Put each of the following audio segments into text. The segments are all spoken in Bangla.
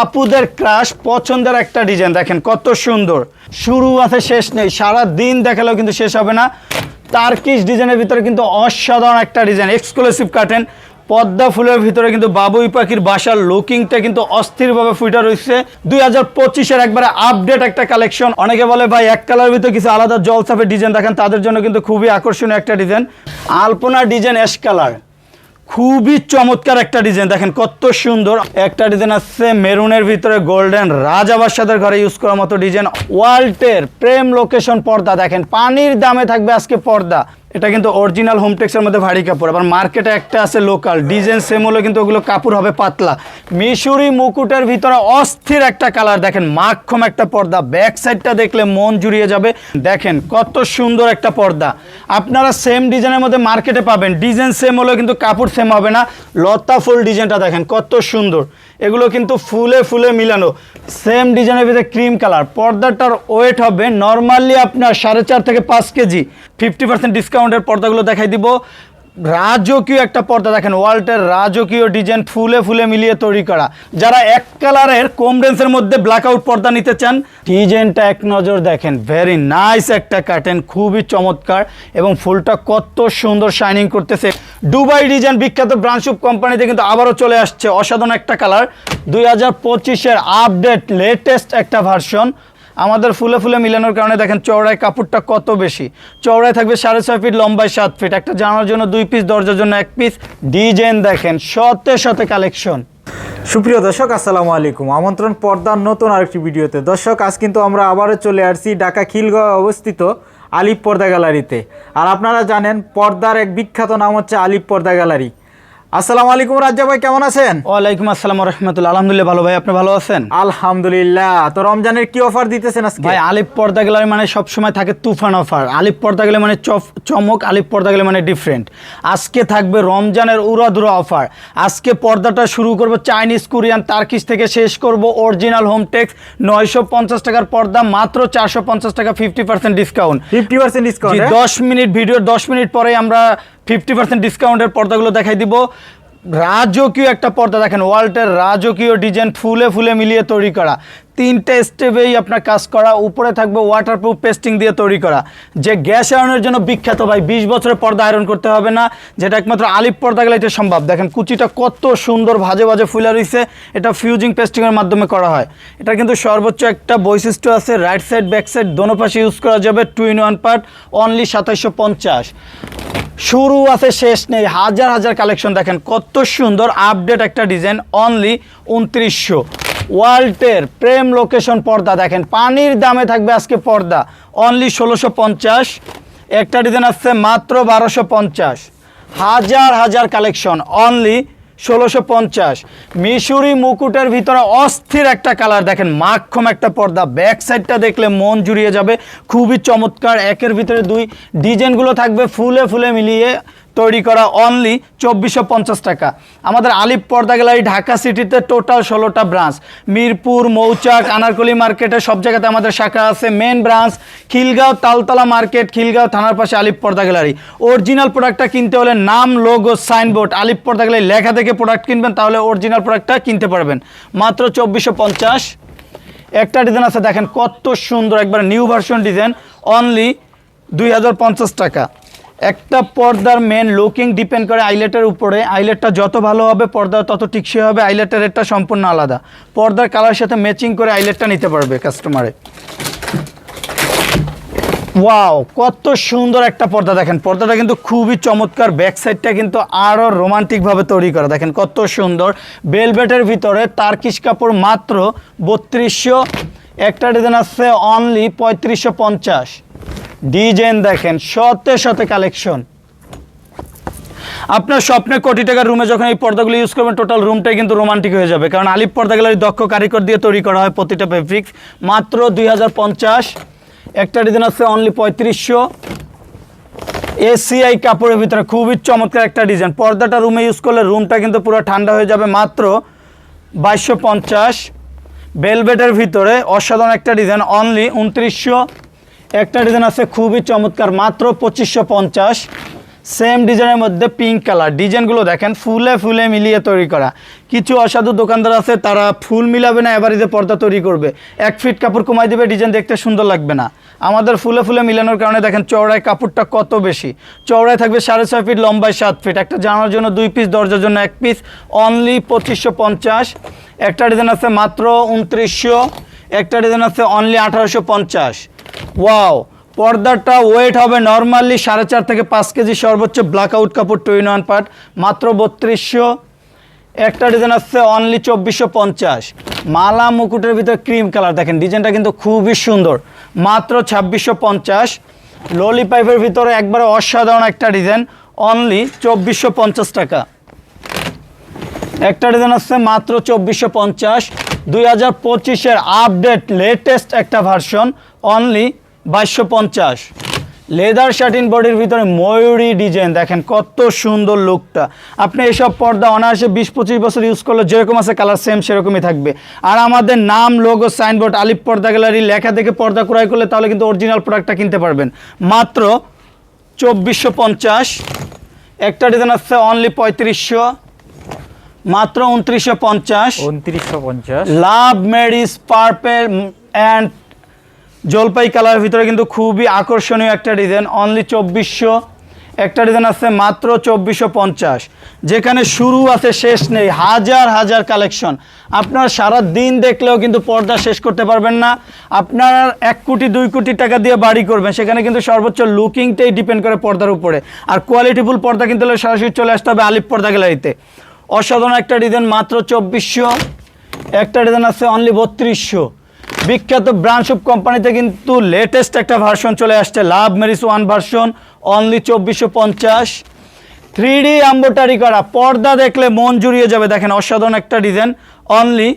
আপুদের ক্রাশ পছন্দের একটা ডিজাইন দেখেন কত সুন্দর। শুরু আছে, শেষ নেই সারা দিন দেখালেও কিন্তু শেষ হবে না। তার্কিশ ডিজাইনের ভিতরে কিন্তু অসাধারণ একটা ডিজাইন এক্সক্লুসিভ কাটেন পদ্মা ফুলের ভিতরে কিন্তু বাবুই পাখির বাসার লুকিংটা কিন্তু অস্থিরভাবে ফুটে রয়েছে। দুই হাজার পঁচিশের একবারে আপডেট একটা কালেকশন অনেকে বলে, ভাই, এক কালার ভিতরে কিছু আলাদা জলসাপের ডিজাইন দেখেন, তাদের জন্য কিন্তু খুবই আকর্ষণীয় একটা ডিজাইন আলপনা ডিজাইন অ্যাশ কালার খুবই চমৎকার একটা ডিজাইন দেখেন কত সুন্দর। একটা ডিজাইন আছে মেরুনের ভিতরে গোল্ডেন রাজাবাসাদের ঘরে ইউজ করার মতো ডিজাইন ওয়াল্টের প্রেম লোকেশন পর্দা। দেখেন পানির দামে থাকবে আজকে পর্দা। এটা কিন্তু অরিজিনাল হোমটেক্সের মধ্যে ভারী কাপড়। আবার মার্কেটে একটা আছে লোকাল ডিজাইন সেম হলে কিন্তু ওগুলো কাপড় হবে পাতলা। মিশরি মুকুটের ভিতরে অস্থির একটা কালার দেখেন মাখম একটা পর্দা ব্যাক সাইডটা দেখলে মন জুড়িয়ে যাবে। দেখেন কত সুন্দর একটা পর্দা। আপনারা সেম ডিজাইনের মধ্যে মার্কেটে পাবেন ডিজাইন সেম হলেও কিন্তু কাপড় সেম হবে না। লতা ফুল ডিজাইনটা দেখেন কত সুন্দর। এগুলো কিন্তু ফুলে ফুলে মিলানো। সেম ডিজাইনের ভিতরে ক্রিম কালার পর্দাটার ওয়েট হবে নর্মালি আপনার সাড়ে চার থেকে পাঁচ কেজি। ফিফটি পার্সেন্ট ডিসকাউন্টের পর্দাগুলো দেখাই দিব। রাজকীয় একটা পর্দা দেখেন, ওয়াল্টের রাজকীয় ডিজাইন ফুলে ফুলে মিলিয়ে তৈরি করা। যারা এক কালারের কম রেঞ্জের মধ্যে ব্ল্যাক আউট পর্দা নিতে চান ডিজাইনটা এক নজর দেখেন। ভেরি নাইস একটা কাটেন খুবই চমৎকার এবং ফুলটা কত সুন্দর শাইনিং করতেছে। দুবাই ডিজাইন বিখ্যাত ব্রাঞ্চুপ কোম্পানিতে কিন্তু আবারও চলে আসছে অসাধারণ একটা কালার। দুই হাজার পঁচিশের আপডেট লেটেস্ট একটা ভার্সন আমাদের ফুলে ফুলে মিলানোর কারণে দেখেন চওড়ায় কাপড়টা কত বেশি। চওড়ায় থাকবে সাড়ে ছয় ফিট লম্বায় সাত ফিট একটা জানার জন্য দুই পিস দরজার জন্য এক পিস ডিজাইন দেখেন শতে শতে কালেকশন সুপ্রিয় দর্শক, আসসালামু আলাইকুম। আমন্ত্রণ, পর্দার নতুন আরেকটি ভিডিওতে। দর্শক, আজ কিন্তু আমরা আবারও চলে আসছি ঢাকা খিলগাঁও অবস্থিত আলিপ পর্দা গ্যালারিতে। আর আপনারা জানেন পর্দার এক বিখ্যাত নাম হচ্ছে আলিপ পর্দা গ্যালারি। আসসালামু আলাইকুম রাজ্জা ভাই কেমন আছেন? ওয়ালাইকুম আসসালাম রহমতুল্লাহ আলহামদুলিল্লাহ ভালো ভাই আপনি ভালো আছেন? আলহামদুলিল্লাহ। তো রমজানের কি অফার দিতেছেন আজকে? ভাই আলিপ পর্দা গেলে মানে সবসময় থাকে তুফান অফার আলিপ পর্দা গেলে মানে চমক আলিপ পর্দা গেলে মানে ডিফারেন্ট আজকে থাকবে রমজানের উড়াদুরা অফার আজকে পর্দাটা শুরু করব চাইনিজ কোরিয়ান তার্কিশ থেকে শেষ করব অরিজিনাল হোমটেক্স নয়শো পঞ্চাশ টাকার পর্দা মাত্র চারশো পঞ্চাশ টাকা fifty percent discount fifty percent জি ডিসকাউন্ট দশ মিনিট ভিডিওর দশ মিনিট পরে আমরা ফিফটি পার্সেন্ট ডিসকাউন্টের পর্দাগুলো দেখাই দিব। রাজকীয় একটা পর্দা দেখেন ওয়ার্ল্ডের রাজকীয় ডিজাইন ফুলে ফুলে মিলিয়ে তৈরি করা। তিনটে স্টেপেই আপনার কাজ করা, উপরে থাকবে ওয়াটারপ্রুফ পেস্টিং দিয়ে তৈরি করা। যে গ্যাস আয়রনের জন্য বিখ্যাত ভাই, বিশ বছরের পর্দা আয়রন করতে হবে না, যেটা একমাত্র আলিপ পর্দা গেলে এটা সম্ভব। দেখেন কুচিটা কত সুন্দর ভাজে ভাজে ফুলে রয়েছে এটা ফিউজিং পেস্টিংয়ের মাধ্যমে করা হয়। এটা কিন্তু সর্বোচ্চ একটা বৈশিষ্ট্য আছে রাইট সাইড ব্যাক সাইড দোনো পাশে ইউজ করা যাবে two in one part only সাতাইশশো পঞ্চাশ। শুরু আছে, শেষ নেই, হাজার হাজার কালেকশন দেখেন, কত সুন্দর আপডেট একটা ডিজাইন অনলি উনত্রিশশো। ওয়াল্টের প্রেম লোকেশন পর্দা দেখেন। পানির দামে থাকবে আজকে পর্দা। অনলি ষোলোশো পঞ্চাশ। একটা ডিজাইন আসছে মাত্র বারোশো পঞ্চাশ। হাজার হাজার কালেকশন অনলি ষোলোশো পঞ্চাশ। মিশরি মুকুটের ভিতরে অস্থির একটা কালার দেখেন। মাখম একটা পর্দা। ব্যাক সাইডটা দেখলে মন জুড়িয়ে যাবে। খুবই চমৎকার। একের ভিতরে দুই। ডিজাইনগুলো থাকবে ফুলে ফুলে মিলিয়ে তৈরি করা অনলি চব্বিশশো পঞ্চাশ টাকা। আমাদের আলিপ পর্দা গ্যালারি ঢাকা সিটিতে টোটাল ষোলোটা ব্রাঞ্চ মিরপুর, মৌচাক, আনারকলি মার্কেটে সব জায়গাতে আমাদের শাখা আছে main branch Khilgaon, Taltala market, Khilgaon থানার পাশে আলিপ পর্দা গ্যালারি। অরিজিনাল প্রোডাক্টটা কিনতে হলে নাম লোগো সাইনবোর্ড আলিপ পর্দা গ্যালারি লেখা থেকে প্রোডাক্ট কিনবেন, তাহলে অরিজিনাল প্রোডাক্টটা কিনতে পারবেন। মাত্র চব্বিশশো একটা ডিজাইন আছে, দেখেন কত সুন্দর, একবার নিউ ভার্সন ডিজাইন অনলি দুই হাজার পঞ্চাশ টাকা। একটা পর্দার মেন লুকিং ডিপেন্ড করে আইলেটের উপরে। আইলেটটা যত ভালো হবে, পর্দা তত টিকসই হবে আইলেটের রেটটা সম্পূর্ণ আলাদা। পর্দার কালার সাথে ম্যাচিং করে আইলেটটা নিতে পারবে কাস্টমারে ওয়াও কত সুন্দর একটা পর্দা দেখেন। পর্দাটা কিন্তু খুবই চমৎকার ব্যাক সাইডটা কিন্তু আরও রোমান্টিকভাবে তৈরি করা। দেখেন কত সুন্দর। বেলভেটের ভিতরে তার্কিশ কাপড় মাত্র বত্রিশশো, একটা ডিজাইন আছে অনলি পঁয়ত্রিশশো পঞ্চাশ। ডিজাইন দেখেন, শতে শতে কালেকশন আপনার স্বপ্নে কোটি টাকার রুমে যখন এই পর্দাগুলো ইউজ করবেন টোটাল রুমটাই কিন্তু রোমান্টিক হয়ে যাবে। কারণ আলিপ পর্দা গ্যালারি দক্ষ কারিগর দিয়ে তৈরি করা হয় প্রতিটা ফেব্রিক্স মাত্র দুই হাজার পঞ্চাশ। একটা ডিজাইন আছে অনলি পঁয়ত্রিশশো। এসিআই কাপড়ের ভিতরে খুবই চমৎকার একটা ডিজাইন পর্দাটা রুমে ইউজ করলে রুমটা কিন্তু পুরো ঠান্ডা হয়ে যাবে মাত্র বাইশশো পঞ্চাশ। বেলভেটের ভিতরে অসাধারণ একটা ডিজাইন অনলি উনত্রিশশো। একটা ডিজাইন আছে খুবই চমৎকার, মাত্র পঁচিশশো পঞ্চাশ। সেম ডিজাইনের মধ্যে পিঙ্ক কালার ডিজাইনগুলো দেখেন, ফুলে ফুলে মিলিয়ে তৈরি করা। কিছু অসাধু দোকানদার আছে, তারা ফুল মিলাবে না এবারে পর্দা তৈরি করবে। এক ফিট কাপড় কমাই দেবে ডিজাইন দেখতে সুন্দর লাগবে না। আমাদের ফুলে ফুলে মিলানোর কারণে দেখেন, চওড়ায় কাপড়টা কত বেশি। চওড়ায় থাকবে সাড়ে ছয় ফিট, লম্বায় সাত ফিট। একটা জানার জন্য দুই পিস দরজার জন্য এক পিস অনলি পঁচিশশো পঞ্চাশ। একটা ডিজাইন আছে মাত্র উনত্রিশশো। একটা ডিজাইন আছে অনলি আঠারোশো পঞ্চাশ। ওয়াও পর্দাটা ওয়েট হবে নর্মালি সাড়ে চার থেকে পাঁচ কেজি সর্বোচ্চ ব্ল্যাক আউট কাপড় টুইন ওয়ান পার্ট মাত্র বত্রিশশো। একটা ডিজাইন আসছে অনলি চব্বিশশো পঞ্চাশ। মালা মুকুটের ভিতরে ক্রিম কালার দেখেন ডিজাইনটা কিন্তু খুবই সুন্দর। মাত্র ছাব্বিশশো পঞ্চাশ। ললি পাইপের ভিতরে একবারে অসাধারণ একটা ডিজাইন অনলি চব্বিশশো পঞ্চাশ টাকা। একটা ডিজাইন আসছে মাত্র চব্বিশশো পঞ্চাশ। দুই হাজার পঁচিশের আপডেট লেটেস্ট একটা ভার্সন অনলি বাইশশো পঞ্চাশ। লেদার শার্টিন বডির ভিতরে ময়ূরী ডিজাইন দেখেন কত সুন্দর লুকটা। আপনি এসব পর্দা অনায়াসে বিশ পঁচিশ বছর ইউজ করলে যেরকম আছে কালার সেম সেরকমই থাকবে। আর আমাদের নাম লোগো সাইনবোর্ড আলিপ পর্দা গ্যালারি লেখা দেখে পর্দা ক্রয় করলে তাহলে কিন্তু অরিজিনাল প্রোডাক্টটা কিনতে পারবেন। মাত্র চব্বিশশো পঞ্চাশ। একটা ডিজাইন আসছে অনলি পঁয়ত্রিশশো। মাত্র উনত্রিশশো পঞ্চাশ। উনত্রিশশো পঞ্চাশ। লাভ মেরিস পার্পেল অ্যান্ড জলপাই কালারের ভিতরে কিন্তু খুবই আকর্ষণীয় একটা ডিজাইন অনলি চব্বিশশো। একটা ডিজাইন আছে মাত্র চব্বিশশো পঞ্চাশ। যেখানে শুরু আছে, শেষ নেই, হাজার হাজার কালেকশন। আপনার সারা দিন দেখলেও কিন্তু পর্দা শেষ করতে পারবেন না। আপনার এক কোটি, দুই কোটি টাকা দিয়ে বাড়ি করবেন, সেখানে কিন্তু সর্বোচ্চ লুকিংটাই ডিপেন্ড করে পর্দার উপরে। আর কোয়ালিটিফুল পর্দা কিন্তু সরাসরি চলে আসতে হবে আলিপ পর্দা গ্যালারিতে। অসাধারণ একটা ডিজাইন মাত্র চব্বিশশো। একটা ডিজাইন আছে অনলি বত্রিশশো। বিখ্যাত অফ কোম্পানিতে কিন্তু লেটেস্ট একটা ভার্সন চলে আসছে লাভ মেরিস ওয়ান ভার্সন অনলি চব্বিশশো পঞ্চাশ। থ্রি ডি আম্বোটারি করা, পর্দা দেখলে মন জুড়িয়ে যাবে। দেখেন অসাধারণ একটা ডিজাইন অনলি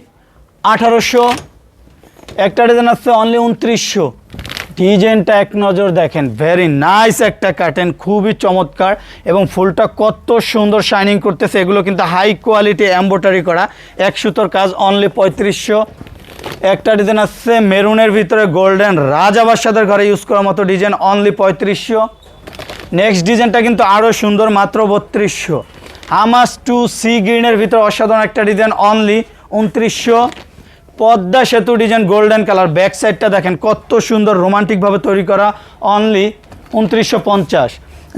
আঠারোশো। একটা ডিজাইন আসছে অনলি উনত্রিশশো। ডিজাইনটা এক নজর দেখেন ভেরি নাইস একটা কাটেন খুবই চমৎকার এবং ফুলটা কত সুন্দর শাইনিং করতেছে। এগুলো কিন্তু হাই কোয়ালিটি এম্বোটারি করা, এক সুতোর কাজ অনলি পঁয়ত্রিশশো। একটা ডিজাইন আসছে, মেরুনের ভিতরে গোল্ডেন রাজাবাসাদের ঘরে ইউজ করার মতো ডিজাইন অনলি পঁয়ত্রিশশো। নেক্সট ডিজাইনটা কিন্তু আরও সুন্দর, মাত্র বত্রিশশো। হামাস টু সি গ্রিনের ভিতরে অসাধারণ একটা ডিজাইন অনলি উনত্রিশশো। পদ্মা সেতু ডিজাইন গোল্ডেন কালার ব্যাক সাইডটা দেখেন, কত সুন্দর রোমান্টিকভাবে তৈরি করা অনলি উনত্রিশশো পঞ্চাশ।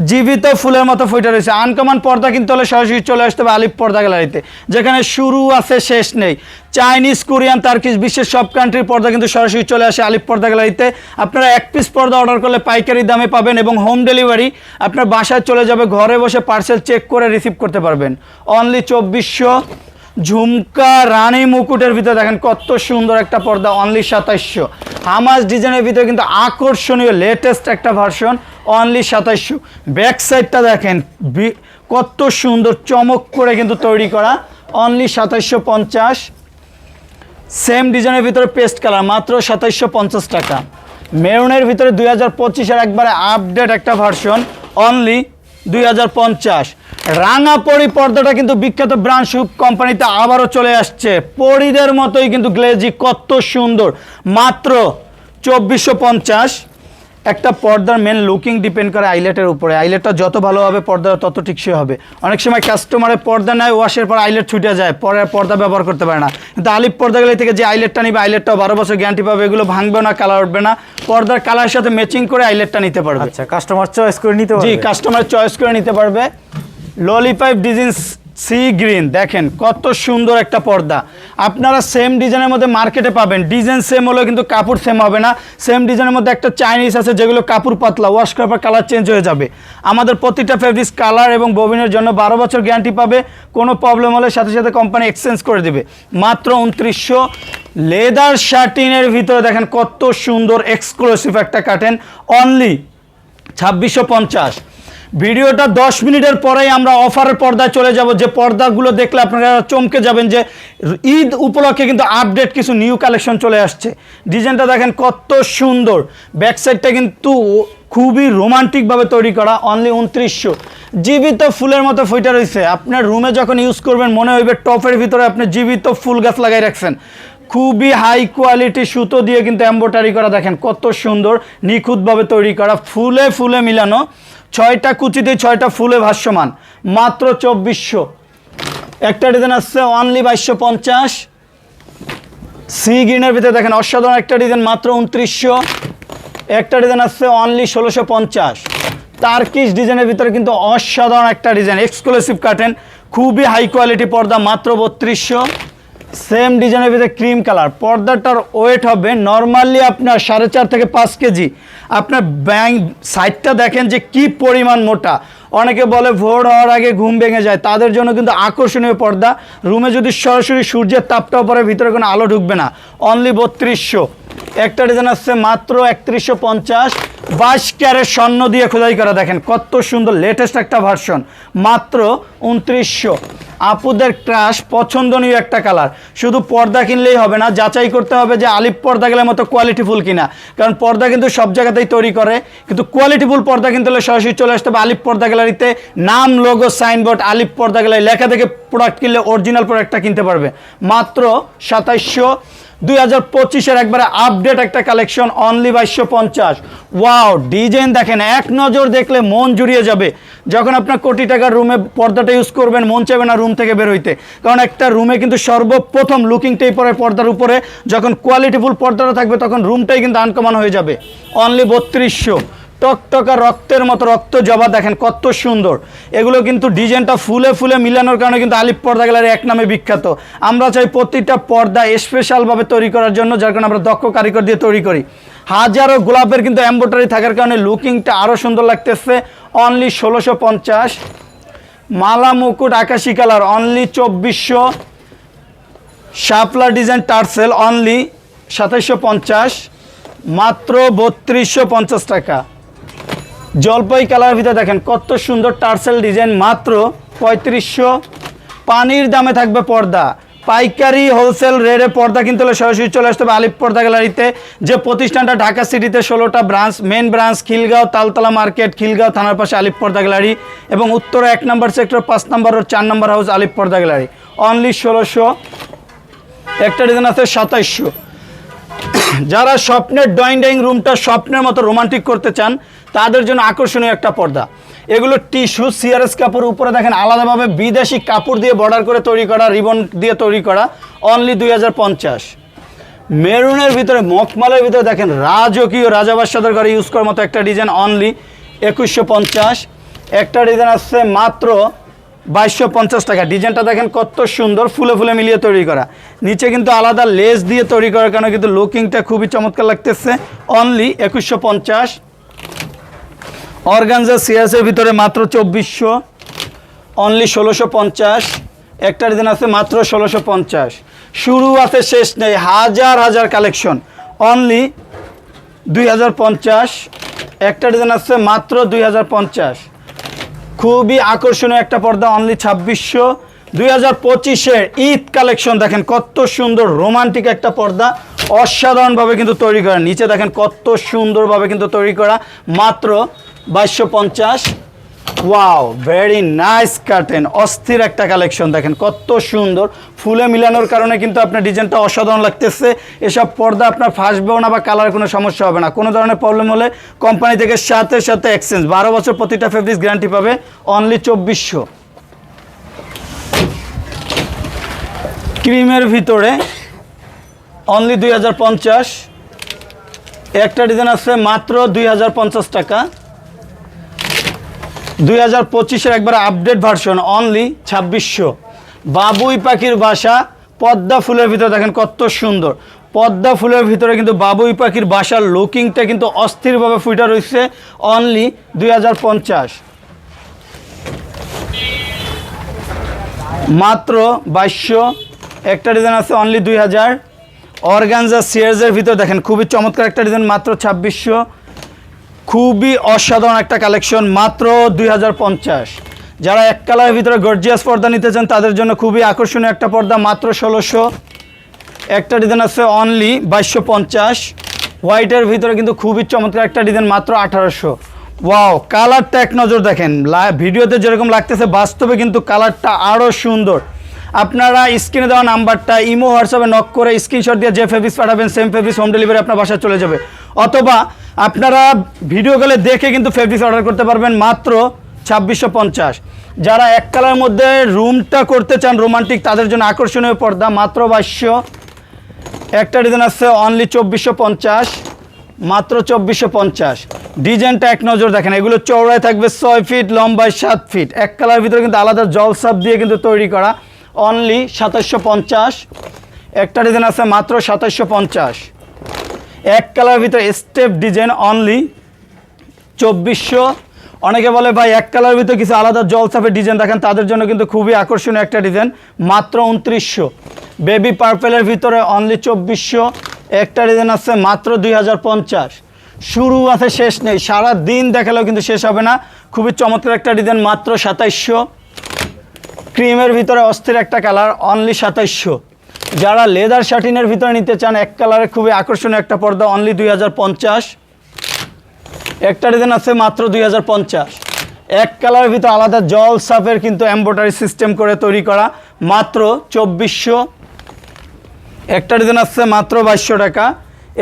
জীবিত ফুলের মতো ফুটে রয়েছে। আনকমন পর্দা কিন্তু হলে সরাসরি চলে আসতে হবে আলিপ পর্দা গ্যালারিতে। যেখানে শুরু আছে, শেষ নেই। চাইনিজ কোরিয়ান তার্কিশ বিশ্বের সব কান্ট্রির পর্দা কিন্তু সরাসরি চলে আসে আলিপ পর্দা গ্যালারিতে। আপনারা এক পিস পর্দা অর্ডার করলে পাইকারি দামে পাবেন এবং হোম ডেলিভারি আপনার বাসায় চলে যাবে, ঘরে বসে পার্সেল চেক করে রিসিভ করতে পারবেন। অনলি চব্বিশশো ঝুমকা রানী মুকুটের ভিতরে দেখেন কত সুন্দর একটা পর্দা অনলি সাতাইশশো। হামাস ডিজাইনের ভিতরে কিন্তু আকর্ষণীয় লেটেস্ট একটা ভার্সন অনলি সাতাইশশো। ব্যাক সাইডটা দেখেন কত সুন্দর চমক করে কিন্তু তৈরি করা অনলি সাতাইশশো পঞ্চাশ। সেম ডিজাইনের ভিতরে পেস্ট কালার মাত্র সাতাইশশো পঞ্চাশ টাকা। মেরুনের ভিতরে দুই হাজার পঁচিশের একবারে আপডেট একটা ভার্সন অনলি দুই হাজার পঞ্চাশ। রাঙা পরি পর্দাটা কিন্তু বিখ্যাত ব্রান্ড শুপ কোম্পানিতে আবারও চলে আসছে। পরিদের মতোই কিন্তু গ্লেজি কত সুন্দর। মাত্র চব্বিশশো পঞ্চাশ। একটা পর্দার মেন লুকিং ডিপেন্ড করে আইলেটের উপরে। আইলেটটা যত ভালো হবে পর্দা তত টিকসই হবে। অনেক সময় কাস্টমারের পর্দা নেয় ওয়াশের পর আইলেট ছুটে যায়। পরে পর্দা ব্যবহার করতে পারে না। কিন্তু আলিপ পর্দা গেলে থেকে যে আইলেটটা নিবে আইলেটটাও বারো বছর গ্যারান্টি পাবে। এগুলো ভাঙবে না কালার উঠবে না। পর্দার কালারের সাথে ম্যাচিং করে আইলেটটা নিতে পারবে। আচ্ছা কাস্টমার চয়েস করে নিতে পারবে। জি কাস্টমার চয়েস করে নিতে পারবে। ললিপাইপ ডিজাইন সি গ্রিন দেখেন কত সুন্দর একটা পর্দা। আপনারা সেম ডিজাইনের মধ্যে মার্কেটে পাবেন। ডিজাইন সেম হলেও কিন্তু কাপড় সেম হবে না। সেম ডিজাইনের মধ্যে একটা চাইনিজ আছে, যেগুলো কাপড় পাতলা ওয়াশ করার পর কালার চেঞ্জ হয়ে যাবে। আমাদের প্রতিটা ফেব্রিক্স কালার এবং ববিনের জন্য বারো বছর গ্যারান্টি পাবে। কোনো প্রবলেম হলে সাথে সাথে কোম্পানি এক্সচেঞ্জ করে দেবে। মাত্র উনত্রিশশো লেদার শার্টিনের ভিতরে দেখেন কত সুন্দর এক্সক্লুসিভ একটা কাটেন অনলি ছাব্বিশশো পঞ্চাশ। ভিডিওটা দশ মিনিটের পরেই আমরা অফারের পর্দায় চলে যাব। যে পর্দাগুলো দেখলে আপনারা চমকে যাবেন যে ঈদ উপলক্ষে কিন্তু আপডেট কিছু নিউ কালেকশন চলে আসছে। ডিজাইনটা দেখেন কত সুন্দর। ব্যাক সাইডটা কিন্তু খুবই রোমান্টিকভাবে তৈরি করা অনলি উনত্রিশশো। জীবিত ফুলের মতো ফুইটা রয়েছে। আপনার রুমে যখন ইউজ করবেন, মনে হইবে টপের ভিতরে আপনি জীবিত ফুল গাছ লাগাই রাখছেন। খুবই হাই কোয়ালিটি সুতো দিয়ে কিন্তু এম্বোটারি করা দেখেন কত সুন্দর, নিখুঁতভাবে তৈরি করা, ফুলে ফুলে মিলানো। ছয়টা কুচিতে ছয়টা ফুলে ভাষ্যমান। মাত্র চব্বিশশো। একটা ডিজাইন আসছে অনলি বাইশশো পঞ্চাশ। সি গ্রিনের ভিতরে দেখেন, অসাধারণ একটা ডিজাইন, মাত্র উনত্রিশশো। একটা ডিজাইন আসছে অনলি ষোলোশো পঞ্চাশ। তার্কিশ ডিজাইনের ভিতরে কিন্তু অসাধারণ একটা ডিজাইন এক্সক্লুসিভ কাটেন খুবই হাই কোয়ালিটি পর্দা, মাত্র বত্রিশশো। সেম ডিজাইনের ভিতরে ক্রিম কালার পর্দাটার ওয়েট হবে নর্মালি আপনার সাড়ে চার থেকে পাঁচ কেজি। আপনার ব্যাং সাইডটা দেখেন যে কি পরিমাণ মোটা। অনেকে বলে ভোর হওয়ার আগে ঘুম ভেঙে যায়। তাদের জন্য কিন্তু আকর্ষণীয় পর্দা। রুমে যদি সরাসরি সূর্যের তাপটাও পরে ভিতরে কোনো আলো ঢুকবে না। অনলি বত্রিশশো। একটা ডিজাইন আসছে মাত্র একত্রিশশো পঞ্চাশ। বাইশ ক্যারেট স্বর্ণ দিয়ে খোদাই করা, দেখেন কত সুন্দর লেটেস্ট একটা ভার্সন মাত্র উনত্রিশশো। আপুদের ক্রাশ পছন্দনীয় একটা কালার শুধু পর্দা কিনলেই হবে না, যাচাই করতে হবে যে আলিপ পর্দা গেলের মতো কোয়ালিটিফুল কিনা। কারণ পর্দা কিন্তু সব জায়গাতেই তৈরি করে, কিন্তু কোয়ালিটিফুল পর্দা কিনতে হলে সরাসরি চলে আসতে হবে আলিপ পর্দা গ্যালারিতে নাম লোগো সাইনবোর্ড আলিপ পর্দা গ্যালারি লেখা থেকে প্রোডাক্ট কিনলে অরিজিনাল প্রোডাক্টটা কিনতে পারবে। মাত্র সাতাইশশো। দুই হাজার পঁচিশের একবারে আপডেট একটা কালেকশন অনলি বাইশশো পঞ্চাশ। ওয়াও ডিজাইন দেখেন, এক নজর দেখলে মন জুড়িয়ে যাবে। যখন আপনার কোটি টাকার রুমে পর্দাটা ইউজ করবেন, মন চাইবে না রুম থেকে বেরোইতে কারণ একটা রুমে কিন্তু সর্বপ্রথম লুকিংটাই পরে পর্দার উপরে, যখন কোয়ালিটিফুল পর্দাটা থাকবে, তখন রুমটাই কিন্তু আনকমান হয়ে যাবে। অনলি বত্রিশশো। টকটকা রক্তের মতো রক্ত জবা দেখেন কত সুন্দর। এগুলো কিন্তু ডিজাইনটা ফুলে ফুলে মিলানোর কারণে কিন্তু আলিপ পর্দা গ্যালারি এক নামে বিখ্যাত। আমরা চাই প্রতিটা পর্দা স্পেশালভাবে তৈরি করার জন্য, যার কারণে আমরা দক্ষ কারিগর দিয়ে তৈরি করি। হাজারো গোলাপের কিন্তু এম্বোটারি থাকার কারণে লুকিংটা আরও সুন্দর লাগতেছে। অনলি ষোলোশো পঞ্চাশ। মালা মুকুট আকাশি কালার অনলি চব্বিশশো। শাপলা ডিজাইন টার্সেল অনলি সাতাইশশো পঞ্চাশ। মাত্র বত্রিশশো পঞ্চাশ টাকা। জলপাই কালার ভিতরে দেখেন, কত সুন্দর টার্সেল ডিজাইন, মাত্র পঁয়ত্রিশশো। পানির দামে থাকবে পর্দা। পাইকারি হোলসেল রেডে পর্দা কিনতে হলে সরাসরি চলে আসতে হবে আলিপ পর্দা গ্যালারিতে, যে প্রতিষ্ঠানটা ঢাকা সিটিতে ষোলোটা branch main branch, Khilgaon, Taltala market, Khilgaon থানার পাশে আলিপ পর্দা গ্যালারি এবং উত্তর এক নম্বর সেক্টর, পাঁচ নম্বর ও চার নম্বর হাউস, আলিপ পর্দা গ্যালারি। অনলি ষোলোশো। একটা ডিজাইন আছে সাতাইশশো। যারা স্বপ্নের ড্রয়িং ডাইং রুমটা স্বপ্নের মতো রোমান্টিক করতে চান তাদের জন্য আকর্ষণীয় একটা পর্দা। এগুলো টিস্যু, সিআরএস কাপড়, উপরে দেখেন আলাদাভাবে বিদেশি কাপড় দিয়ে বর্ডার করে তৈরি করা, রিবন দিয়ে তৈরি করা অনলি দুই হাজার পঞ্চাশ। মেরুনের ভিতরে, মখমালের ভিতরে দেখেন রাজকীয় রাজাবাসাদের ঘরে ইউজ করার মতো একটা ডিজাইন অনলি একুশশো পঞ্চাশ। একটা ডিজাইন আসছে মাত্র বাইশশো পঞ্চাশ টাকা। ডিজাইনটা দেখেন কত সুন্দর, ফুলে ফুলে মিলিয়ে তৈরি করা। নিচে কিন্তু আলাদা লেস দিয়ে তৈরি করার কারণে কিন্তু লুকিংটা খুবই চমৎকার লাগতেছে। অনলি একুশশো পঞ্চাশ। অর্গানজা সিয়াসের ভিতরে মাত্র চব্বিশশো অনলি ষোলোশো পঞ্চাশ একটা ডিজাইন আছে মাত্র ষোলোশো পঞ্চাশ। শুরু আছে, শেষ নেই, হাজার হাজার কালেকশন। অনলি দুই হাজার পঞ্চাশ একটা ডিজাইন আছে মাত্র দুই হাজার পঞ্চাশ। খুবই আকর্ষণীয় একটা পর্দা অনলি ছাব্বিশশো। দুই হাজার পঁচিশের ঈদ কালেকশন, দেখেন কত সুন্দর রোমান্টিক একটা পর্দা, অসাধারণভাবে কিন্তু তৈরি করা। নিচে দেখেন কত সুন্দরভাবে কিন্তু তৈরি করা, মাত্র বাইশশো পঞ্চাশ। ওয়াও ভেরি নাইস কার্টেন অস্থির একটা কালেকশন দেখেন কত সুন্দর। ফুলে মিলানোর কারণে কিন্তু আপনার ডিজাইনটা অসাধারণ লাগতেছে। এসব পর্দা আপনার ফাঁসবেও না বা কালার কোনো সমস্যা হবে না। কোনো ধরনের প্রবলেম হলে কোম্পানি থেকে সাথে সাথে এক্সচেঞ্জ বারো বছর প্রতিটা ফেব্রিক্স গ্যারান্টি পাবে অনলি চব্বিশশো। ক্রিমের ভিতরে অনলি দুই হাজার পঞ্চাশ। একটা ডিজাইন আছে মাত্র দুই হাজার পঞ্চাশ টাকা। দুই হাজার পঁচিশের একবার আপডেট ভার্সন অনলি ছাব্বিশশো। বাবুই পাখির বাসা, পদ্মা ফুলের ভিতরে দেখেন কত সুন্দর। পদ্মা ফুলের ভিতরে কিন্তু বাবুই পাখির বাসার লুকিংটা কিন্তু অস্থিরভাবে ফুটা রয়েছে অনলি দুই হাজার পঞ্চাশ। মাত্র বাইশশো, একটা ডিজাইন আছে অনলি দুই হাজার। অর্গানজা সিয়ার্সের ভিতর দেখেন, খুবই চমৎকার একটা ডিজাইন মাত্র ছাব্বিশশো। খুবই অসাধারণ একটা কালেকশন, মাত্র দুই হাজার পঞ্চাশ। যারা এক কালারের ভিতরে গর্জিয়াস পর্দা নিতে চান, তাদের জন্য খুবই আকর্ষণীয় একটা পর্দা, মাত্র ষোলোশো। একটা ডিজাইন আছে অনলি বাইশশো পঞ্চাশ। হোয়াইটের ভিতরে কিন্তু খুবই চমৎকার একটা ডিজাইন মাত্র আঠারোশো। ওয়াও কালারটা এক নজর দেখেন। ভিডিওতে যেরকম লাগতেছে, বাস্তবে কিন্তু কালারটা আরও সুন্দর। আপনারা স্ক্রিনে দেওয়া নাম্বারটা ইমো, হোয়াটসঅ্যাপে নক করে স্ক্রিনশট দিয়ে যে ফেব্রিক্স পাঠাবেন সেম ফেব্রিক্স হোম ডেলিভারি আপনার বাসায় চলে যাবে। অথবা আপনারা ভিডিও কলে দেখে কিন্তু ফেব্রিক্স অর্ডার করতে পারবেন মাত্র ছাব্বিশশো পঞ্চাশ। যারা এক কালার মধ্যে রুমটা করতে চান রোমান্টিক তাদের জন্য আকর্ষণীয় পর্দা মাত্র বাইশশো। একটা ডিজাইন আছে অনলি চব্বিশশো পঞ্চাশ, মাত্র চব্বিশশো পঞ্চাশ। ডিজাইনটা এক নজর দেখেন, এগুলো চৌড়ায় থাকবে ছয় ফিট লম্বায় সাত ফিট এক কালার ভিতরে কিন্তু আলাদা জলসাপ দিয়ে কিন্তু তৈরি করা। অনলি সাতাশশো পঞ্চাশ। একটা ডিজাইন আছে মাত্র সাতাশশো পঞ্চাশ। এক কালার ভিতরে স্টেপ ডিজাইন অনলি চব্বিশশো। অনেকে বলে, ভাই, এক কালার ভিতরে কিছু আলাদা জলসাপের ডিজাইন দেখেন। তাদের জন্য কিন্তু খুবই আকর্ষণীয় একটা ডিজাইন মাত্র উনত্রিশশো। বেবি পার্পেলের ভিতরে অনলি চব্বিশশো। একটা ডিজাইন আছে মাত্র দুই পঞ্চাশ। শুরু আছে, শেষ নেই। সারা দিন দেখালেও কিন্তু শেষ হবে না। খুবই চমৎকার একটা ডিজাইন মাত্র সাতাইশশো। ক্রিমের ভিতরে অস্থির একটা কালার অনলি সাতাইশশো। যারা লেদার শার্টিনের ভিতরে নিতে চান, এক কালারে খুবই আকর্ষণীয় একটা পর্দা অনলি দুই হাজার পঞ্চাশ। একটা ডিজাইন আছে মাত্র দুই হাজার পঞ্চাশ। এক কালারের ভিতরে আলাদা জল সাপের কিন্তু এম্ব্রয়ডারি সিস্টেম করে তৈরি করা, মাত্র চব্বিশশো। একটা ডিজাইন আসছে মাত্র বাইশশো টাকা।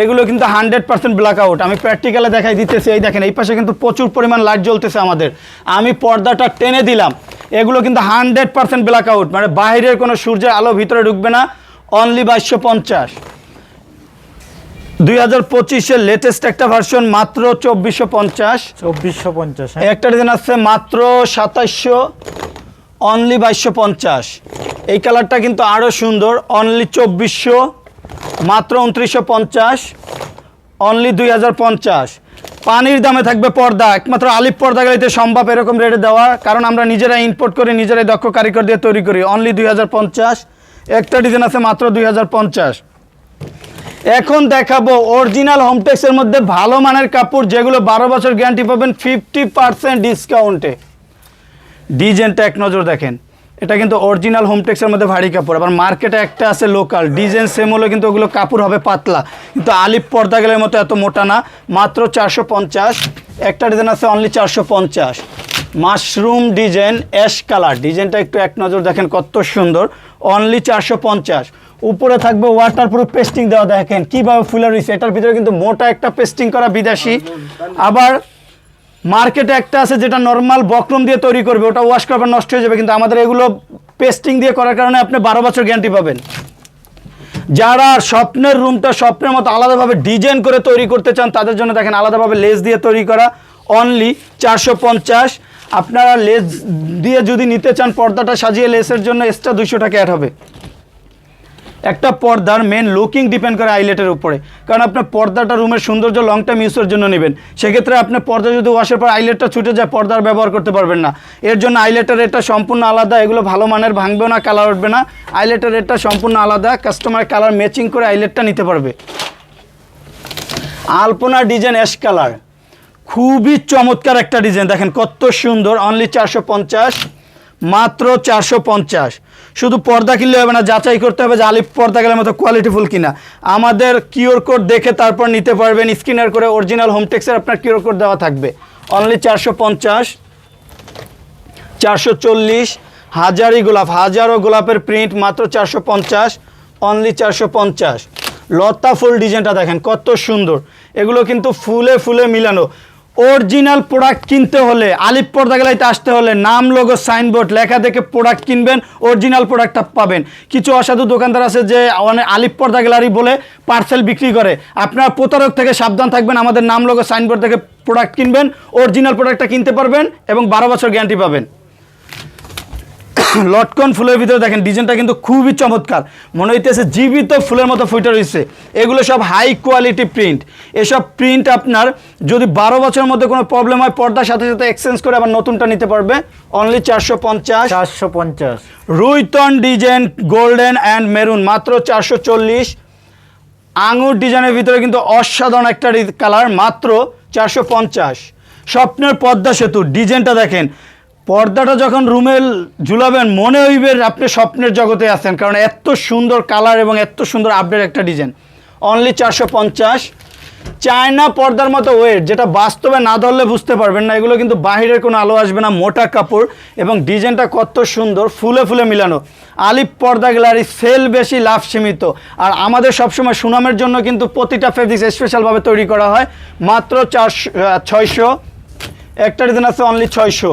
এগুলো কিন্তু হান্ড্রেড পার্সেন্ট ব্ল্যাক আউট আমি প্র্যাকটিক্যালে দেখাই দিতেছি, এই দেখেন, এই পাশে কিন্তু প্রচুর পরিমাণ লাইট জ্বলতেছে আমাদের। আমি পর্দাটা টেনে দিলাম। এগুলো কিন্তু হান্ড্রেড পার্সেন্ট ব্ল্যাক আউট মানে বাইরের কোনো সূর্যের আলো ভিতরে ঢুকবে না অনলি বাইশশো পঞ্চাশ। দুই হাজার পঁচিশের লেটেস্ট একটা ভার্সন মাত্র চব্বিশশো পঞ্চাশ। চব্বিশশো পঞ্চাশ হ্যাঁ। একটা ডিজাইন আছে মাত্র সাতাশশো অনলি বাইশশো পঞ্চাশ। এই কালারটা কিন্তু আরও সুন্দর অনলি চব্বিশশো মাত্র উনত্রিশশো পঞ্চাশ অনলি দুই হাজার পঞ্চাশ। পানির দামে থাকবে পর্দা। একমাত্র আলিপ পর্দা গাড়িতে সম্ভব এরকম রেটে দেওয়া। কারণ আমরা নিজেরাই ইম্পোর্ট করি, নিজেরাই দক্ষ কারিগর দিয়ে তৈরি করি। অনলি দুই হাজার পঞ্চাশ। একটা ডিজাইন আছে মাত্র দুই হাজার পঞ্চাশ। এখন দেখাবো অরিজিনাল হোমটেক্সের মধ্যে ভালো মানের কাপড় যেগুলো বারো বছর গ্যারান্টি পাবেন ফিফটি পার্সেন্ট ডিসকাউন্টে ডিজাইনটা এক নজর দেখেন। এটা কিন্তু অরিজিনাল হোমটেক্সের মধ্যে ভারী কাপড়, আবার মার্কেটে একটা আছে লোকাল ডিজাইন সেম হলে কিন্তু ওগুলো কাপড় হবে পাতলা। কিন্তু আলিপ পর্দা গেলের মতো এত মোটা না, মাত্র চারশো পঞ্চাশ, একটা ডিজাইন আছে অনলি চারশো পঞ্চাশ। মাশরুম ডিজাইন অ্যাশ কালার ডিজাইনটা একটু এক নজর দেখেন কত সুন্দর অনলি চারশো পঞ্চাশ। উপরে থাকবে ওয়াটার প্রুফ পেস্টিং দেওয়া, দেখেন কীভাবে ফুলে রয়েছে, এটার ভিতরে কিন্তু মোটা একটা পেস্টিং করা বিদেশি। আবার মার্কেটে একটা আছে যেটা নর্মাল বকরম দিয়ে তৈরি করবে, ওটা ওয়াশ করবে নষ্ট হয়ে যাবে, কিন্তু আমাদের এগুলো পেস্টিং দিয়ে করার কারণে আপনি বারো বছর গ্যারান্টি পাবেন। যারা স্বপ্নের রুমটা স্বপ্নের মতো আলাদাভাবে ডিজাইন করে তৈরি করতে চান, তাদের জন্য দেখেন আলাদাভাবে লেস দিয়ে তৈরি করা অনলি চারশো পঞ্চাশ। আপনারা লেস দিয়ে যদি নিতে চান, পর্দাটা সাজিয়ে লেসের জন্য এক্সট্রা দুশো টাকা অ্যাড হবে। একটা পর্দার মেন লুকিং ডিপেন্ড করে আইলেটের উপরে। কারণ আপনার পর্দাটা রুমের সৌন্দর্য লং টাইম ইউজের জন্য নেবেন। সেক্ষেত্রে আপনি পর্দা যদি ওয়াশের পর আইলেটটা ছুটে যায়, পর্দার ব্যবহার করতে পারবেন না। এর জন্য আইলেটের রেটটা সম্পূর্ণ আলাদা, এগুলো ভালো মানের ভাঙবেও না কালার উঠবে না। আইলেটের রেটটা সম্পূর্ণ আলাদা কাস্টমার কালার ম্যাচিং করে আইলেটটা নিতে পারবে। আলপনা ডিজাইন অ্যাশ কালার খুবই চমৎকার একটা ডিজাইন দেখেন কত সুন্দর অনলি চারশো পঞ্চাশ, মাত্র চারশো পঞ্চাশ। শুধু পর্দা কিনলে হবে না, যাচাই করতে হবে যে আলিপ পর্দা গেলে মতো কোয়ালিটিফুল কিনা। আমাদের কিউর কোড দেখে তারপর নিতে পারবেন, স্ক্রিনার করে অরিজিনাল হোমটেক্সের আপনার কিওর কোড দেওয়া থাকবে। অনলি চারশো পঞ্চাশ, চারশো চল্লিশ হাজারি গোলাপ, হাজারো গোলাপের প্রিন্ট মাত্র চারশো পঞ্চাশ অনলি চারশো পঞ্চাশ। লতা ফুল ডিজাইনটা দেখেন, কত সুন্দর। এগুলো কিন্তু ফুলে ফুলে মিলানো। অরিজিনাল প্রোডাক্ট কিনতে হলে, আলিপ পর্দা গেলাইতে আসতে হলে নাম লোগো সাইনবোর্ড লেখা দেখে প্রোডাক্ট কিনবেন, অরিজিনাল প্রোডাক্টটা পাবেন। কিছু অসাধু দোকানদার আছে যে অনেক আলিপ পর্দা গ্যালারি বলে পার্সেল বিক্রি করে। আপনার প্রতারক থেকে সাবধান থাকবেন, আমাদের নাম লোগো সাইনবোর্ড থেকে প্রোডাক্ট কিনবেন, অরিজিনাল প্রোডাক্টটা কিনতে পারবেন এবং বারো বছর গ্যারান্টি পাবেন। লটকন ফুলের ভিতরে দেখেন ডিজাইনটা কিন্তু খুবই চমৎকার। মনে হইতেছে জীবিত ফুলের মতো ফুটে রয়েছে এগুলো সব হাই কোয়ালিটি প্রিন্ট এসব প্রিন্ট আপনার যদি বারো বছরের মধ্যে কোনো প্রবলেম হয় পর্দার সাথে সাথে এক্সচেঞ্জ করে আবার নতুনটা নিতে পারবে। অনলি চারশো পঞ্চাশ। চারশো পঞ্চাশ। রুইতন ডিজাইন গোল্ডেন অ্যান্ড মেরুন মাত্র চারশো চল্লিশ। আঙুর ডিজাইনের ভিতরে কিন্তু অসাধারণ একটা কালার মাত্র চারশো পঞ্চাশ। স্বপ্নের পদ্মা সেতু ডিজাইনটা দেখেন পর্দাটা যখন রুমে ঝুলাবেন, মনে হইবে আপনি স্বপ্নের জগতে আছেন, কারণ এত সুন্দর কালার এবং এত সুন্দর আপডেট একটা ডিজাইন অনলি চারশো পঞ্চাশ। চায়না পর্দার মতো ওয়েট, যেটা বাস্তবে না ধরলে বুঝতে পারবেন না, এগুলো কিন্তু বাহিরের কোনো আলো আসবে না, মোটা কাপড় এবং ডিজাইনটা কত সুন্দর, ফুলে ফুলে মিলানো। আলিপ পর্দা গ্যালারি, সেল বেশি, লাভ সীমিত। আর আমাদের সবসময় সুনামের জন্য কিন্তু প্রতিটা ফেব্রিক্স স্পেশালভাবে তৈরি করা হয়। মাত্র চারশো ছয়শো। একটা ডিজাইন আছে অনলি ছয়শো।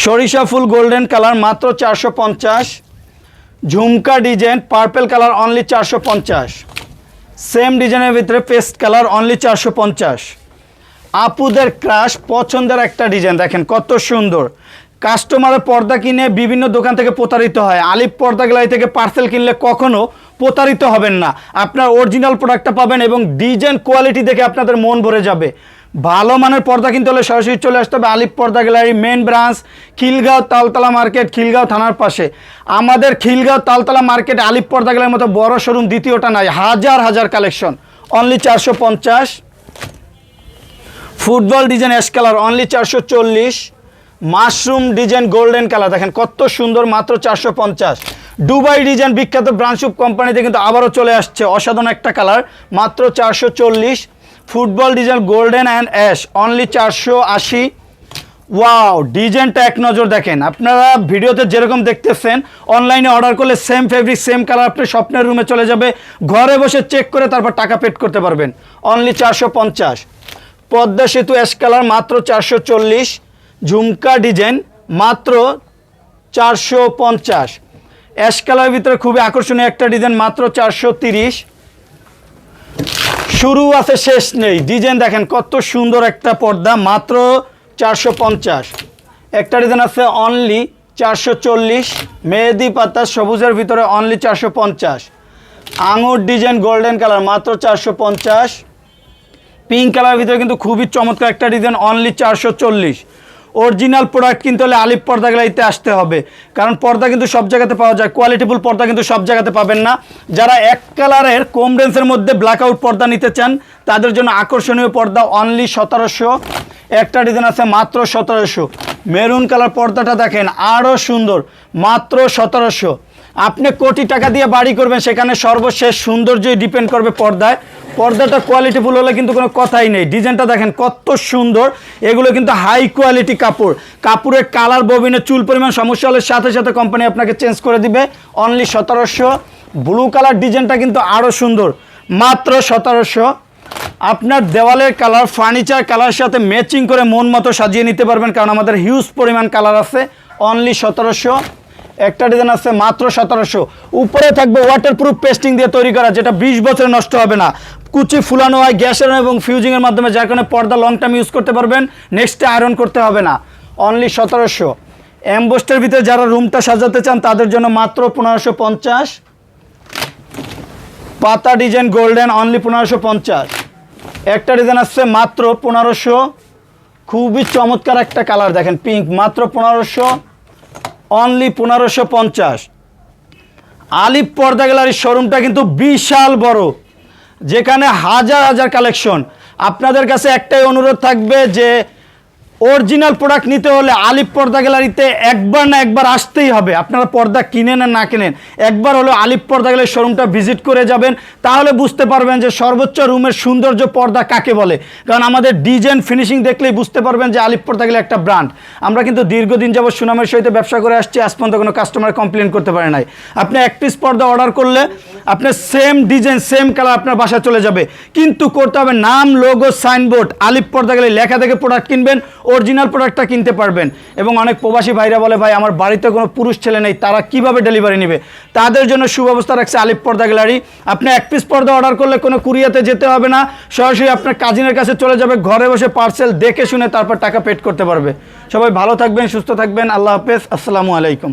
সরিষা ফুল গোল্ডেন কালার মাত্র চারশো পঞ্চাশ। ঝুমকা ডিজাইন পার্পেল কালার অনলি চারশো পঞ্চাশ। সেম ডিজাইনের ভিতরে পেস্ট কালার অনলি চারশো পঞ্চাশ। আপুদের ক্রাশ পছন্দের একটা ডিজাইন, দেখেন কত সুন্দর। কাস্টমারের পর্দা কিনে বিভিন্ন দোকান থেকে প্রতারিত হয়। আলিপ পর্দা গ্যালারি থেকে পার্সেল কিনলে কখনো প্রতারিত হবেন না। আপনার অরিজিনাল প্রোডাক্টটা পাবেন এবং ডিজাইন কোয়ালিটি দেখে আপনাদের মন ভরে যাবে। ভালো মানের পর্দা কিনতে হলে সরাসরি চলে আসতে হবে আলিপ পর্দা gallery main branch, Khilgaon Taltala market, Khilgaon থানার পাশে। আমাদের খিলগাঁও তালতলা মার্কেট আলিপ পর্দা গ্যালারির মতো বড় শোরুম দ্বিতীয়টা নাই, হাজার হাজার কালেকশন। অনলি চারশো পঞ্চাশ। Football design ash colour only চারশো চল্লিশ। মাশরুম ডিজাইন গোল্ডেন কালার, দেখেন কত সুন্দর, মাত্র চারশো পঞ্চাশ। দুবাই ডিজাইন বিখ্যাত ব্রাঞ্চুপ কোম্পানিতে কিন্তু আবারও চলে আসছে, অসাধারণ একটা কালার, মাত্র চারশো চল্লিশ। Football design golden and ash only চারশো আশি। ওয়াও ডিজাইনটা এক নজর দেখেন। আপনারা ভিডিওতে যেরকম দেখতেছেন অনলাইনে অর্ডার করলে সেম ফেব্রিক সেম কালার আপনি স্বপ্নের রুমে চলে যাবে। ঘরে বসে চেক করে তারপর টাকা পেড করতে পারবেন। অনলি চারশো পঞ্চাশ। পদ্মা সেতু অ্যাশ কালার মাত্র চারশো চল্লিশ। ঝুমকা ডিজাইন, মাত্র চারশো পঞ্চাশ। অ্যাশ কালারের ভিতরে খুবই আকর্ষণীয় একটা ডিজাইন, মাত্র চারশো তিরিশ। শুরু আছে, শেষ নেই। ডিজাইন দেখেন, কত সুন্দর একটা পর্দা, মাত্র চারশো পঞ্চাশ। একটা ডিজাইন আছে অনলি চারশো চল্লিশ, মেহেদি পাতা সবুজের ভিতরে অনলি চারশো পঞ্চাশ। আঙুর ডিজাইন গোল্ডেন কালার মাত্র চারশো পঞ্চাশ। পিঙ্ক কালার ভিতরে কিন্তু খুবই চমৎকার একটা ডিজাইন অনলি চারশো চল্লিশ। অরিজিনাল প্রোডাক্ট কিনতে হলে আলিপ পর্দা গ্যালারিতে আসতে হবে। কারণ পর্দা কিন্তু সব জায়গাতে পাওয়া যায় কোয়ালিটিফুল পর্দা কিন্তু সব জায়গাতে পাবেন না। যারা এক কালারের কম রেঞ্জের মধ্যে ব্ল্যাক আউট পর্দা নিতে চান, তাদের জন্য আকর্ষণীয় পর্দা অনলি সতেরোশো। একটা ডিজাইন আছে মাত্র সতেরোশো। মেরুন কালার পর্দাটা দেখেন আরও সুন্দর, মাত্র সতেরোশো। আপনি কোটি টাকা দিয়ে বাড়ি করবেন, সেখানে সর্বশেষ সৌন্দর্যই ডিপেন্ড করবে পর্দায়। পর্দাটা কোয়ালিটিফুল হলে কিন্তু কোনো কথাই নেই। ডিজাইনটা দেখেন, কত সুন্দর। এগুলো কিন্তু হাই কোয়ালিটি কাপড়। কাপড়ের কালার ববিনে চুল পরিমাণ সমস্যা হলে সাথে সাথে কোম্পানি আপনাকে চেঞ্জ করে দিবে। অনলি সতেরোশো। ব্লু কালার ডিজাইনটা কিন্তু আরও সুন্দর। মাত্র সতেরোশো। আপনার দেওয়ালের কালার ফার্নিচার কালার সাথে ম্যাচিং করে মন মতো সাজিয়ে নিতে পারবেন, কারণ আমাদের হিউজ পরিমাণ কালার আছে। অনলি সতেরোশো। একটা ডিজাইন আছে মাত্র সতেরোশো। উপরে থাকবে ওয়াটার প্রুফ পেস্টিং দিয়ে তৈরি করা, যেটা বিশ বছরে নষ্ট হবে না। কুচি ফুলানো হয় গ্যাসের এবং ফিউজিংয়ের মাধ্যমে, যার কারণে পর্দা লং টাইম ইউজ করতে পারবেন নেক্সটে আয়রন করতে হবে না। অনলি সতেরোশো। অ্যাম্বোস্টের ভিতরে যারা রুমটা সাজাতে চান, তাদের জন্য মাত্র পনেরোশো পঞ্চাশ। পাতা ডিজাইন গোল্ডেন অনলি পনেরোশো পঞ্চাশ। একটা ডিজাইন আসছে মাত্র পনেরোশো। খুবই চমৎকার একটা কালার দেখেন পিঙ্ক মাত্র পনেরোশো। অনলি পনেরোশো পঞ্চাশ। আলিপ পর্দা গ্যালারির শোরুমটা কিন্তু বিশাল বড়, যেখানে হাজার হাজার কালেকশন। আপনাদের কাছে একটাই অনুরোধ থাকবে যে অরিজিনাল প্রোডাক্ট নিতে হলে আলিপ পর্দা গ্যালারিতে একবার না একবার আসতেই হবে। আপনারা পর্দা কিনেন আর না কিনেন, একবার হলো আলিপ পর্দা গ্যালারির শোরুমটা ভিজিট করে যাবেন, তাহলে বুঝতে পারবেন যে সর্বোচ্চ রুমের সৌন্দর্য পর্দা কাকে বলে। কারণ আমাদের ডিজাইন ফিনিশিং দেখলেই বুঝতে পারবেন যে আলিপ পর্দা গ্যালারি একটা ব্র্যান্ড আমরা কিন্তু দীর্ঘদিন যাবত সুনামের সহিত ব্যবসা করে আসছি, আজ পর্যন্ত কোনো কাস্টমার কমপ্লেন করতে পারে নাই। আপনি এক পিস পর্দা অর্ডার করলে আপনার সেম ডিজাইন সেম কালার আপনার বাসায় চলে যাবে। কিন্তু করতে হবে নাম লোগো সাইনবোর্ড আলিপ পর্দা গেলে লেখা দেখে প্রোডাক্ট কিনবেন অরিজিনাল প্রোডাক্টটা কিনতে পারবেন। এবং অনেক প্রবাসী ভাইরা বলে, ভাই, আমার বাড়িতে কোনো পুরুষ ছেলে নেই, তারা কীভাবে ডেলিভারি নেবে? তাদের জন্য সুব্যবস্থা রাখছে আলিপ পর্দা গ্যালারি। আপনি এক পিস পর্দা অর্ডার করলে কোনো কুরিয়াতে যেতে হবে না। সরাসরি আপনার কাজিনের কাছে চলে যাবে, ঘরে বসে পার্সেল দেখে শুনে তারপর টাকা পেড করতে পারবে। সবাই ভালো থাকবেন, সুস্থ থাকবেন। আল্লাহ হাফেজ। আসসালামু আলাইকুম।